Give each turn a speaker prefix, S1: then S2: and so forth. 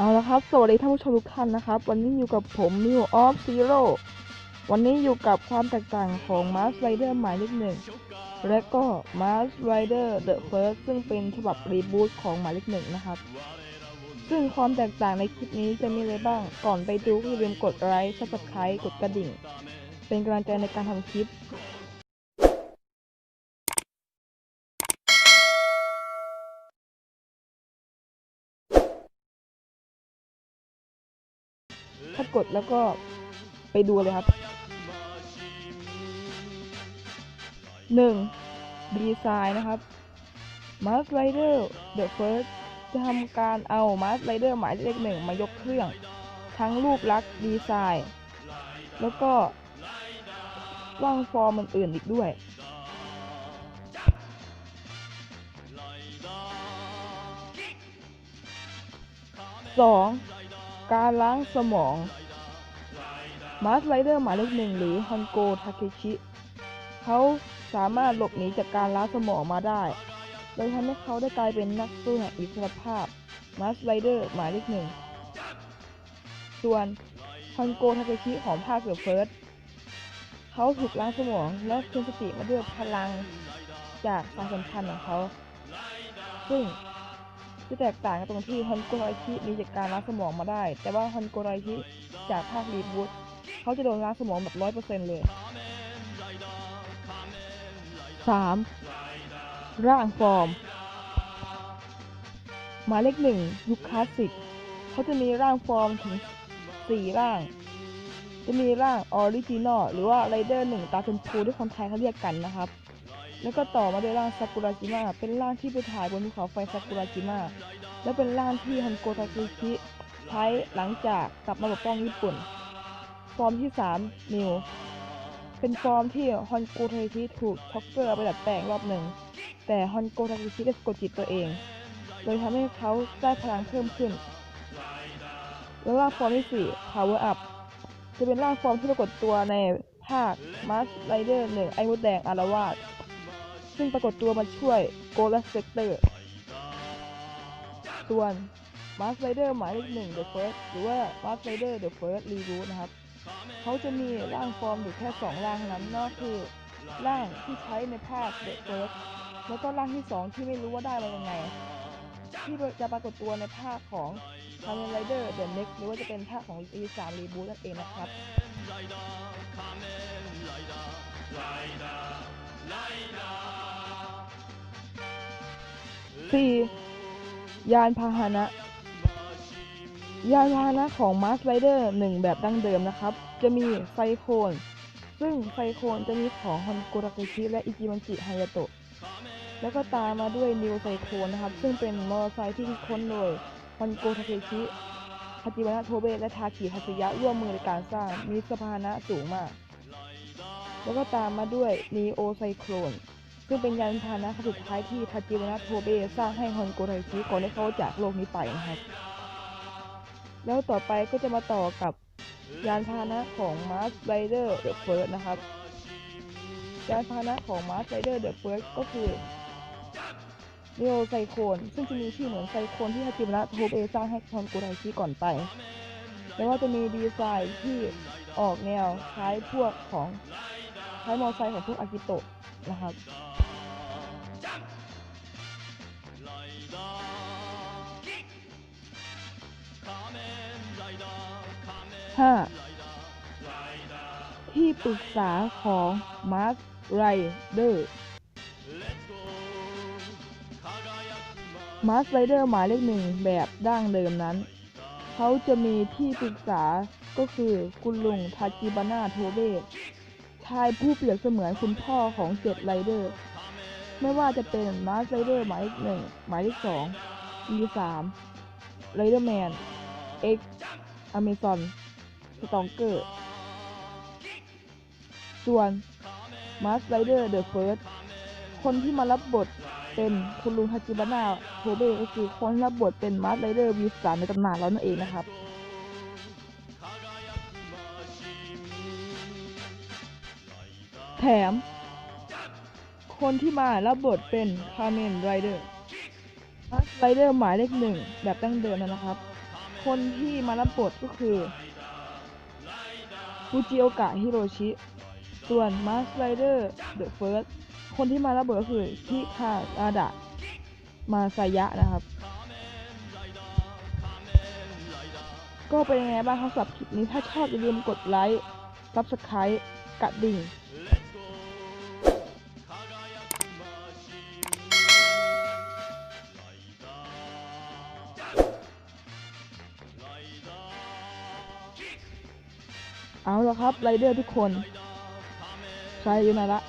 S1: เอาละครับสวัสดีท่านผู้ชมทุกท่านนะครับ วันนี้อยู่กับผมมิวออฟซีโร่วันนี้อยู่กับความแตกต่างของ Mars Rider หมายเลขหนึ่งและก็ Mars Rider The First ซึ่งเป็นฉบับรีบูตของหมายเลขหนึ่งนะครับ ซึ่งความแตกต่างในคลิปนี้จะมีอะไรบ้าง ก่อนไปดูอย่าลืมกดไลค์ subscribe กดกระดิ่ง เป็นกำลังใจในการทำคลิป ถ้ากดแล้วก็ไปดูเลยครับหนึ่งดีไซน์นะครับ Mars Rider The First จะทำการเอา Mars Rider หมายเลขหนึ่งมายกเครื่อง ทั้งรูปลักษณ์ดีไซน์ แล้วก็ร่างฟอร์มอื่นๆอีกด้วยสอง การล้างสมองมาร์สไ i เดอร์หมายเลขหนึ่งหรือฮอนโกทาเคชิเขาสามารถหลบหนีจากการล้างสมองมาได้เลยทำให้เขาได้กลายเป็นนักสู้แห่งอิสรภาพมาร์สไ i เดอร์หมายเลขหนึ่งส่วนฮอนโกทาเคชิของภาคเดอะเฟิร์สเขาถูกล้างสมองและคืนสติมาด้วยพลังจากความสัมพันธ์ของเขา ซึ่ง จะแตกต่างกันตรงที่ฮอนโกไรชิมีจากการล้างสมองมาได้ แต่ว่าฮอนโกไรชิจากภาครีบูทเขาจะโดนล้างสมองแบบร้อยเปอร์เซ็นต์เลย 3. ร่างฟอร์ม หมายเลขหนึ่งยุคคลาสสิกเขาจะมีร่างฟอร์มถึง 4 ร่าง จะมีร่างออริจินอลหรือว่าไรเดอร์หนึ่งตาชมพูที่คนไทยเขาเรียกกันนะครับ แล้วก็ต่อมาด้วยร่างซากุระจิมะเป็นร่างที่ไปถ่ายบนภูเขาไฟซากุระจิมะและเป็นร่างที่ฮันโกทาเคชิใช้หลังจากกลับมาปกป้องญี่ปุ่น ฟอร์มที่ 3 นิว เป็นฟอร์มที่ฮอนโกทาเคชิถูกช็อกเกอร์เอาไปดัดแปลงรอบหนึ่ง แต่ฮอนโกทาเคชิได้สะกดจิตตัวเอง โดยทำให้เขาได้พลังเพิ่มขึ้น แล้วร่างฟอร์มที่ 4 Power Up จะเป็นร่างฟอร์มที่ปรากฏตัวในภาค Mars Rider 1ไอ้มดแดงอารวาส ซึ่งปรากฏตัวมาช่วยโกลและสเปกเตอร์ส่วน Mars Rider หมายเลขหนึ่ง The First หรือว่า Mars Rider The First Reboot นะครับเขาจะมีร่างฟอร์มอยู่แค่สองร่างนั้นนั่นก็คือร่างที่ใช้ในภาค The First แล้วก็ร่างที่สองที่ไม่รู้ว่าได้มายังไง ที่จะปรากฏตัวในภาคของ Kamen Rider The Next หรือว่าจะเป็นภาคของ E3 Reboot นั่นเองนะครับ 4. ยานพาหนะ ยานพาหนะของ Mars Rider 1แบบดั้งเดิมนะครับ จะมีไซโคน ซึ่งไซโคนจะมีของฮอนโกรากุชิและอิจิมันจิไฮยาโตะ แล้วก็ตามมาด้วยนิวไซโคนนะครับ ซึ่งเป็นมอเตอร์ไซค์ที่คิดค้นโดยฮอนโกทาเคชิฮาจิวานะโทเบะและทากิฮัตสึยะร่วมมือในการสร้างมีสพานะสูงมาก แล้วก็ตามมาด้วยนีโอไซโคลน ซึ่งเป็นยานพาหนะสุดท้ายที่ทาจิวานะโทเบะสร้างให้ฮอนโกไทชิก่อนที่เขาจากโลกนี้ไปนะครับ แล้วต่อไปก็จะมาต่อกับยานพาหนะของ Mars Rider The First นะครับ ยานพาหนะของ Mars Rider The First ก็คือเนโอไซโคนซึ่งจะมีชื่อเหมือนไซโคนที่ฮาจิมะโทเบะสร้างให้ฮอนโกไทชิก่อนไปแต่ว่าจะมีดีไซน์ที่ออกแนวคล้ายพวกของคล้ายมอไซค์ของพวกอากิโตะนะครับ ห้าที่ปรึกษาของ Mars Rider Mars Rider หมายเลขหนึ่งแบบดั้งเดิมนั้น เขาจะมีที่ปรึกษาก็คือคุณลุงทาจิบาน่าโทเบะชายผู้เปรียบเสมือนคุณพ่อของเจ็ดไรเดอร์ ไม่ว่าจะเป็น Mars Rider หมายเลขหนึ่งหมายเลขสอง E สาม Riderman X Amazon สตองเกอร์ ส่วน Mars Rider The First คนที่มารับบทเป็นคุณลุงทาจิบานาโทเบะก็คือคนรับบทเป็น Mars Rider V3 ในตำนานแล้วนั่นเองนะครับ แถม คนที่มารับบทเป็นคาเมนไรเดอร์ Mars Rider หมายเลขหนึ่งแบบดั้งเดิมนะครับ คนที่มารับบทก็คือ ฟูจิโอกะฮิโรชิ ส่วนมาสไรเดอร์เดอะเฟิร์สคนที่มารับบทก็คือคิคาอาดะมาซายะนะครับ ก็เป็นยังไงบ้างครับสำหรับคลิปนี้ถ้าชอบอย่าลืมกดไลค์ซับสไครต์กระดิ่ง เอาละครับไรเดอร์ทุกคนใช่ยูนละ